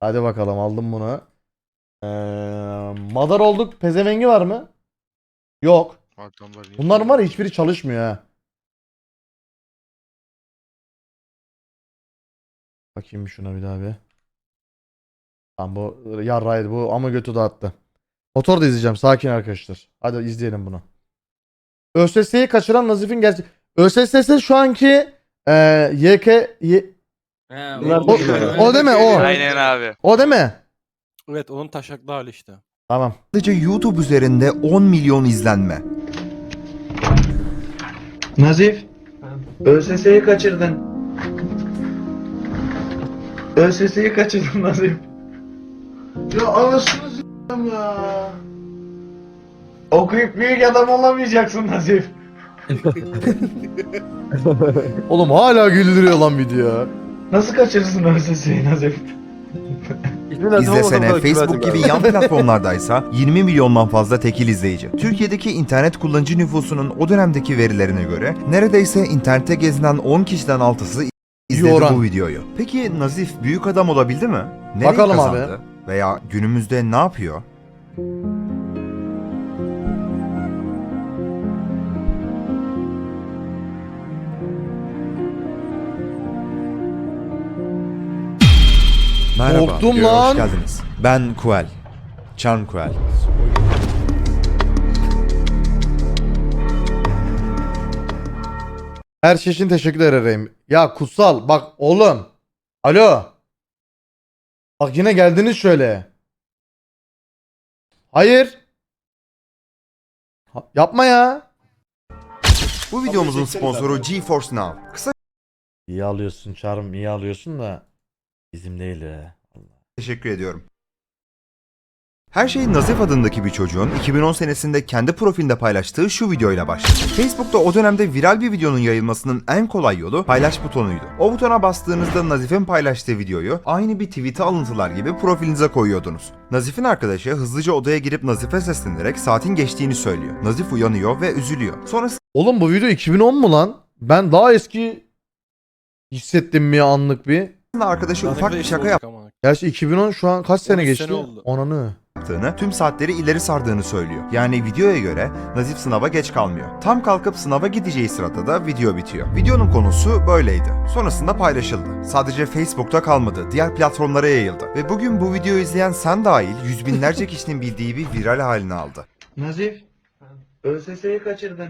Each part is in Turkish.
Hadi bakalım aldım bunu. Ee, madar olduk. Pezevengi var mı? Yok. Adamlar niye- Bunların var ya hiçbiri çalışmıyor ha. Bakayım şuna bir daha bir. Tamam bu yarraydı bu ama götü dağıttı. Motor da izleyeceğim sakin arkadaşlar. Hadi izleyelim bunu. ÖSS'yi kaçıran Nazif'in gerçek... ÖSS şu anki e, YK... Y- He, o, o deme o. Aynen abi. O deme. Evet onun taşaklı hali işte. Tamam. Sadece YouTube üzerinde 10 milyon izlenme. Nazif. ÖSS'yi kaçırdın. ÖSS'yi kaçırdın Nazif. Ya anasını s**tim ya. Okuyup büyük adam olamayacaksın Nazif. Oğlum hala güldürüyor lan video. Nasıl kaçırırsın ÖSS'yi Nazif? İzlesene Facebook gibi yan platformlardaysa 20 milyondan fazla tekil izleyici. Türkiye'deki internet kullanıcı nüfusunun o dönemdeki verilerine göre neredeyse internette gezinen 10 kişiden 6'sı izledi oran. bu videoyu. Peki Nazif büyük adam olabildi mi? Nereye Bakalım abi. kazandı? Veya günümüzde ne yapıyor? Merhaba, Korktum lan. hoş geldiniz. Ben Kuel. Charm Kuel. Her şey için teşekkür ederim. Ya kutsal bak oğlum. Alo. Bak yine geldiniz şöyle. Hayır. Ha- yapma ya. Bu videomuzun sponsoru GeForce Now. Kısa İyi alıyorsun çarım iyi alıyorsun da bizim değil ya. teşekkür ediyorum. Her şey Nazif adındaki bir çocuğun 2010 senesinde kendi profilinde paylaştığı şu videoyla başladı. Facebook'ta o dönemde viral bir videonun yayılmasının en kolay yolu paylaş butonuydu. O butona bastığınızda Nazif'in paylaştığı videoyu aynı bir tweet'e alıntılar gibi profilinize koyuyordunuz. Nazif'in arkadaşı hızlıca odaya girip Nazif'e seslenerek saatin geçtiğini söylüyor. Nazif uyanıyor ve üzülüyor. Sonrasında Oğlum bu video 2010 mu lan? Ben daha eski hissettim mi anlık bir. Arkadaşı ufak bir şaka Gerçi 2010 şu an kaç sene 13 geçti? sene oldu. Onanı. yaptığını, tüm saatleri ileri sardığını söylüyor. Yani videoya göre Nazif sınava geç kalmıyor. Tam kalkıp sınava gideceği sırada da video bitiyor. Videonun konusu böyleydi. Sonrasında paylaşıldı. Sadece Facebook'ta kalmadı, diğer platformlara yayıldı. Ve bugün bu videoyu izleyen sen dahil yüz binlerce kişinin bildiği bir viral halini aldı. Nazif. ÖSS'yi kaçırdın.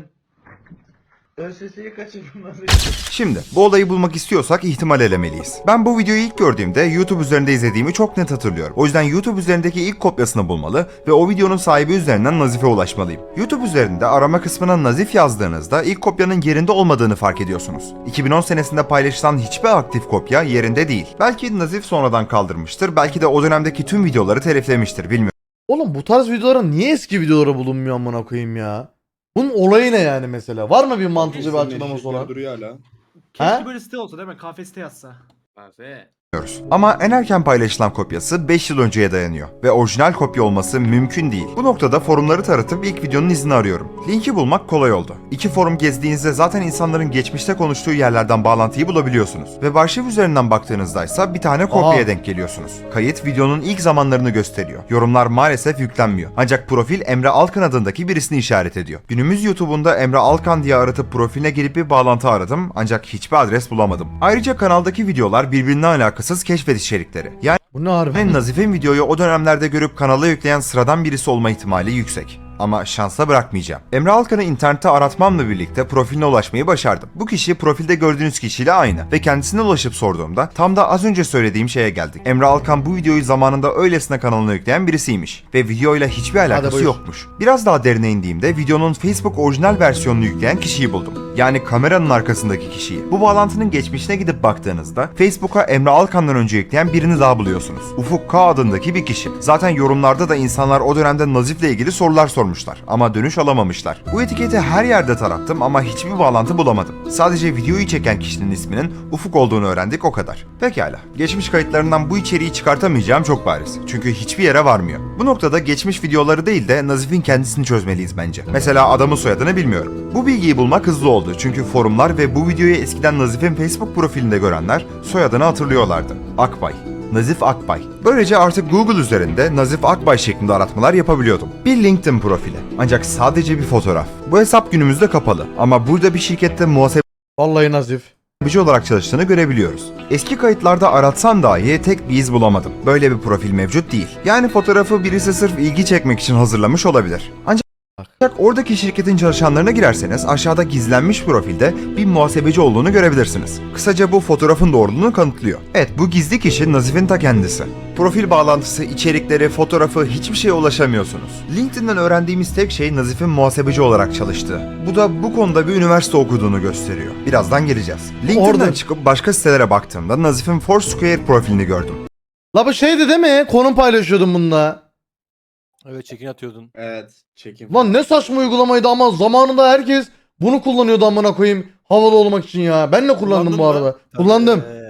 ÖSS'yi kaçırdın Nazif. Şimdi bu olayı bulmak istiyorsak ihtimal elemeliyiz. Ben bu videoyu ilk gördüğümde YouTube üzerinde izlediğimi çok net hatırlıyorum. O yüzden YouTube üzerindeki ilk kopyasını bulmalı ve o videonun sahibi üzerinden Nazif'e ulaşmalıyım. YouTube üzerinde arama kısmına Nazif yazdığınızda ilk kopyanın yerinde olmadığını fark ediyorsunuz. 2010 senesinde paylaşılan hiçbir aktif kopya yerinde değil. Belki Nazif sonradan kaldırmıştır, belki de o dönemdeki tüm videoları teliflemiştir bilmiyorum. Oğlum bu tarz videoların niye eski videolara bulunmuyor amına koyayım ya? Bunun olayı ne yani mesela? Var mı bir mantıklı bir açıklaması olan? Duruyor hala. Ha? Keşke böyle site olsa değil mi? Kafe site yazsa. Kafe. Ama en erken paylaşılan kopyası 5 yıl önceye dayanıyor ve orijinal kopya olması mümkün değil. Bu noktada forumları taratıp ilk videonun izini arıyorum. Linki bulmak kolay oldu. İki forum gezdiğinizde zaten insanların geçmişte konuştuğu yerlerden bağlantıyı bulabiliyorsunuz. Ve arşiv üzerinden baktığınızda ise bir tane kopyaya Aha. denk geliyorsunuz. Kayıt videonun ilk zamanlarını gösteriyor. Yorumlar maalesef yüklenmiyor. Ancak profil Emre Alkan adındaki birisini işaret ediyor. Günümüz YouTube'unda Emre Alkan diye aratıp profiline gelip bir bağlantı aradım ancak hiçbir adres bulamadım. Ayrıca kanaldaki videolar birbirine alakasız keşfet içerikleri. Yani Bu ne harbi? Nazif'in videoyu o dönemlerde görüp kanala yükleyen sıradan birisi olma ihtimali yüksek. Ama şansa bırakmayacağım. Emre Alkan'ı internette aratmamla birlikte profiline ulaşmayı başardım. Bu kişi profilde gördüğünüz kişiyle aynı ve kendisine ulaşıp sorduğumda tam da az önce söylediğim şeye geldik. Emre Alkan bu videoyu zamanında öylesine kanalına yükleyen birisiymiş ve videoyla hiçbir alakası yokmuş. Biraz daha derine indiğimde videonun Facebook orijinal versiyonunu yükleyen kişiyi buldum. Yani kameranın arkasındaki kişiyi. Bu bağlantının geçmişine gidip baktığınızda Facebook'a Emre Alkan'dan önce yükleyen birini daha buluyorsunuz. Ufuk K adındaki bir kişi. Zaten yorumlarda da insanlar o dönemde Nazif'le ilgili sorular sormuşlar ama dönüş alamamışlar. Bu etiketi her yerde tarattım ama hiçbir bağlantı bulamadım. Sadece videoyu çeken kişinin isminin Ufuk olduğunu öğrendik o kadar. Pekala. Geçmiş kayıtlarından bu içeriği çıkartamayacağım çok bariz. Çünkü hiçbir yere varmıyor. Bu noktada geçmiş videoları değil de Nazif'in kendisini çözmeliyiz bence. Mesela adamın soyadını bilmiyorum. Bu bilgiyi bulmak hızlı oldu çünkü forumlar ve bu videoyu eskiden Nazif'in Facebook profilinde görenler soyadını hatırlıyorlardı. Akbay. Nazif Akbay. Böylece artık Google üzerinde Nazif Akbay şeklinde aratmalar yapabiliyordum. Bir LinkedIn profili. Ancak sadece bir fotoğraf. Bu hesap günümüzde kapalı ama burada bir şirkette Vallahi Nazif. Muhasebeci olarak çalıştığını görebiliyoruz. Eski kayıtlarda aratsan dahi tek bir iz bulamadım. Böyle bir profil mevcut değil. Yani fotoğrafı birisi sırf ilgi çekmek için hazırlamış olabilir. Ancak ancak oradaki şirketin çalışanlarına girerseniz aşağıda gizlenmiş profilde bir muhasebeci olduğunu görebilirsiniz. Kısaca bu fotoğrafın doğruluğunu kanıtlıyor. Evet bu gizli kişi Nazif'in ta kendisi. Profil bağlantısı, içerikleri, fotoğrafı hiçbir şeye ulaşamıyorsunuz. LinkedIn'den öğrendiğimiz tek şey Nazif'in muhasebeci olarak çalıştığı. Bu da bu konuda bir üniversite okuduğunu gösteriyor. Birazdan geleceğiz. LinkedIn'den Orada- çıkıp başka sitelere baktığımda Nazif'in Foursquare profilini gördüm. La bu şeydi değil mi? Konum paylaşıyordum bununla. Evet çekin atıyordun. Evet. Çekim. Lan ne saçma uygulamaydı ama zamanında herkes bunu kullanıyordu amına koyayım. Havalı olmak için ya. Ben de kullandım Kullandın bu mı? arada. Kullandım. Ee,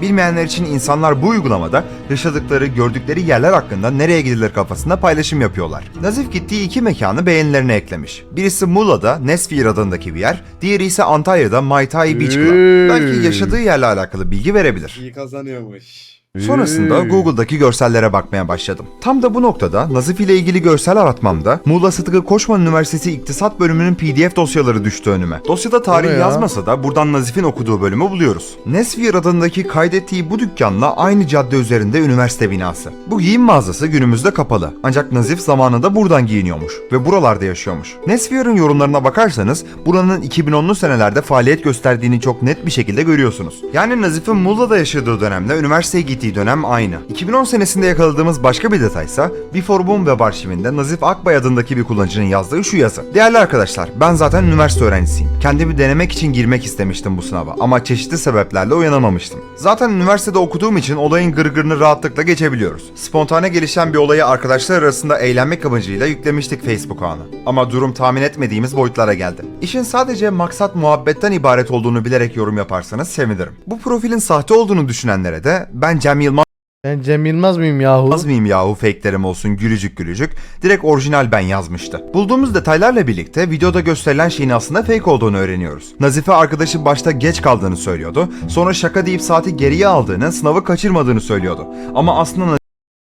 Bilmeyenler için insanlar bu uygulamada yaşadıkları, gördükleri yerler hakkında nereye gidilir kafasında paylaşım yapıyorlar. Nazif gittiği iki mekanı beğenilerine eklemiş. Birisi Muğla'da Nesfir adındaki bir yer, diğeri ise Antalya'da Mai Tai Beach Club. Belki yaşadığı yerle alakalı bilgi verebilir. İyi kazanıyormuş. Sonrasında. Google'daki görsellere bakmaya başladım. Tam da bu noktada Nazif ile ilgili görsel aratmamda Muğla Sıtkı Koçman Üniversitesi İktisat Bölümünün PDF dosyaları düştü önüme. Dosyada tarih ya? yazmasa da buradan Nazif'in okuduğu bölümü buluyoruz. Nesfir adındaki kaydettiği bu dükkanla aynı cadde üzerinde üniversite binası. Bu giyim mağazası günümüzde kapalı. Ancak Nazif zamanında buradan giyiniyormuş ve buralarda yaşıyormuş. Nesfir'in yorumlarına bakarsanız buranın 2010'lu senelerde faaliyet gösterdiğini çok net bir şekilde görüyorsunuz. Yani Nazif'in Muğla'da yaşadığı dönemle üniversiteye gittiği dönem aynı. 2010 senesinde yakaladığımız başka bir detaysa Before Boom web arşivinde Nazif Akbay adındaki bir kullanıcının yazdığı şu yazı. Değerli arkadaşlar ben zaten üniversite öğrencisiyim. Kendimi denemek için girmek istemiştim bu sınava ama çeşitli sebeplerle uyanamamıştım. Zaten üniversitede okuduğum için olayın gırgırını rahatlıkla geçebiliyoruz. Spontane gelişen bir olayı arkadaşlar arasında eğlenmek amacıyla yüklemiştik Facebook ağına. Ama durum tahmin etmediğimiz boyutlara geldi. İşin sadece maksat muhabbetten ibaret olduğunu bilerek yorum yaparsanız sevinirim. Bu profilin sahte olduğunu düşünenlere de ben Cem Yılmaz Ben Cem Yılmaz mıyım yahu? Az mıyım yahu fake'lerim olsun gülücük gülücük. Direkt orijinal ben yazmıştı. Bulduğumuz detaylarla birlikte videoda gösterilen şeyin aslında fake olduğunu öğreniyoruz. Nazife arkadaşı başta geç kaldığını söylüyordu. Sonra şaka deyip saati geriye aldığını, sınavı kaçırmadığını söylüyordu. Ama aslında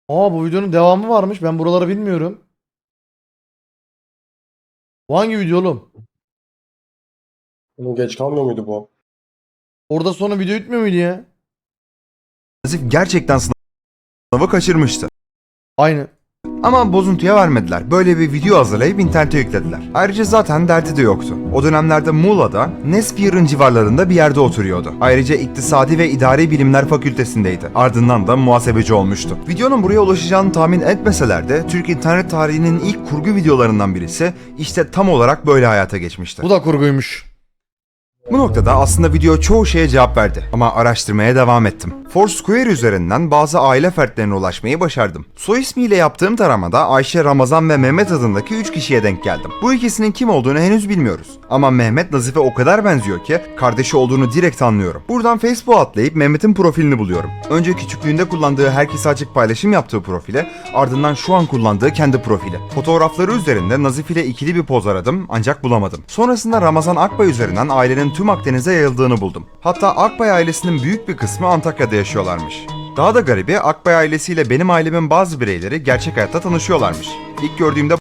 Aa bu videonun devamı varmış. Ben buraları bilmiyorum. Bu hangi video oğlum? Oğlum geç kalmıyor muydu bu? Orada sonra video bitmiyor muydu ya? Gerçekten sınavı kaçırmıştı. Aynı. Ama bozuntuya vermediler. Böyle bir video hazırlayıp internete yüklediler. Ayrıca zaten derdi de yoktu. O dönemlerde Muğla'da Nespir'in civarlarında bir yerde oturuyordu. Ayrıca İktisadi ve İdari Bilimler Fakültesindeydi. Ardından da muhasebeci olmuştu. Videonun buraya ulaşacağını tahmin etmeseler de Türk internet tarihinin ilk kurgu videolarından birisi işte tam olarak böyle hayata geçmişti. Bu da kurguymuş. Bu noktada aslında video çoğu şeye cevap verdi ama araştırmaya devam ettim. Foursquare üzerinden bazı aile fertlerine ulaşmayı başardım. Soy ismiyle yaptığım taramada Ayşe, Ramazan ve Mehmet adındaki 3 kişiye denk geldim. Bu ikisinin kim olduğunu henüz bilmiyoruz. Ama Mehmet Nazife o kadar benziyor ki kardeşi olduğunu direkt anlıyorum. Buradan Facebook'a atlayıp Mehmet'in profilini buluyorum. Önce küçüklüğünde kullandığı herkese açık paylaşım yaptığı profile, ardından şu an kullandığı kendi profili. Fotoğrafları üzerinde Nazif ile ikili bir poz aradım ancak bulamadım. Sonrasında Ramazan Akbay üzerinden ailenin tüm Akdeniz'e yayıldığını buldum. Hatta Akbay ailesinin büyük bir kısmı Antakya'da yaşıyorlarmış. Daha da garibi Akbay ailesiyle benim ailemin bazı bireyleri gerçek hayatta tanışıyorlarmış. İlk gördüğümde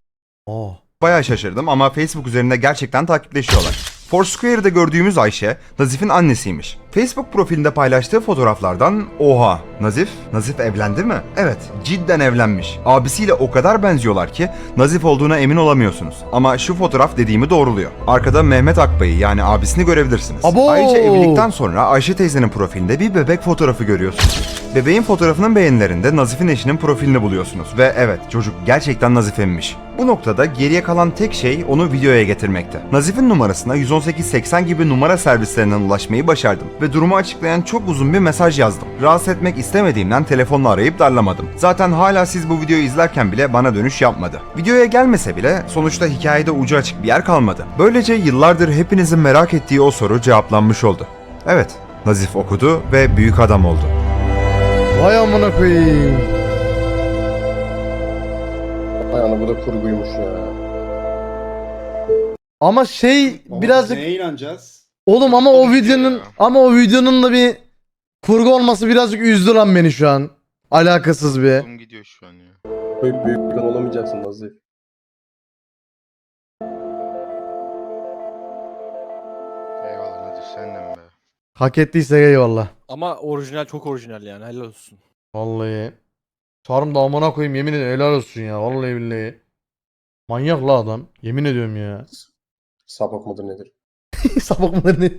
Aa. Bayağı şaşırdım ama Facebook üzerinde gerçekten takipleşiyorlar. Foursquare'da gördüğümüz Ayşe, Nazif'in annesiymiş. Facebook profilinde paylaştığı fotoğraflardan oha Nazif, Nazif evlendi mi? Evet, cidden evlenmiş. Abisiyle o kadar benziyorlar ki Nazif olduğuna emin olamıyorsunuz. Ama şu fotoğraf dediğimi doğruluyor. Arkada Mehmet Akbay'ı yani abisini görebilirsiniz. Abo! Ayrıca evlilikten sonra Ayşe teyzenin profilinde bir bebek fotoğrafı görüyorsunuz. Bebeğin fotoğrafının beğenilerinde Nazif'in eşinin profilini buluyorsunuz. Ve evet çocuk gerçekten Nazif'inmiş. Bu noktada geriye kalan tek şey onu videoya getirmekte. Nazif'in numarasına 11880 gibi numara servislerinden ulaşmayı başardım ve durumu açıklayan çok uzun bir mesaj yazdım. Rahatsız etmek istemediğimden telefonla arayıp darlamadım. Zaten hala siz bu videoyu izlerken bile bana dönüş yapmadı. Videoya gelmese bile sonuçta hikayede ucu açık bir yer kalmadı. Böylece yıllardır hepinizin merak ettiği o soru cevaplanmış oldu. Evet, Nazif okudu ve büyük adam oldu. Vay amına koyayım. Ayağına bu da kurguymuş ya. Ama şey Ama birazcık Neye inanacağız? oğlum ama o videonun ama o videonun da bir kurgu olması birazcık üzdü lan beni şu an. Alakasız bir. Aklım gidiyor şu an ya. Büyük büyük olamayacaksın Nazif. Eyvallah hadi senden be. Hak ettiyse eyvallah. Ama orijinal çok orijinal yani helal olsun. Vallahi. Çağrım da amına koyayım yemin ederim helal olsun ya. Vallahi billahi. Manyak la adam. Yemin ediyorum ya. Sapık mıdır nedir? Sapık mıdır ne?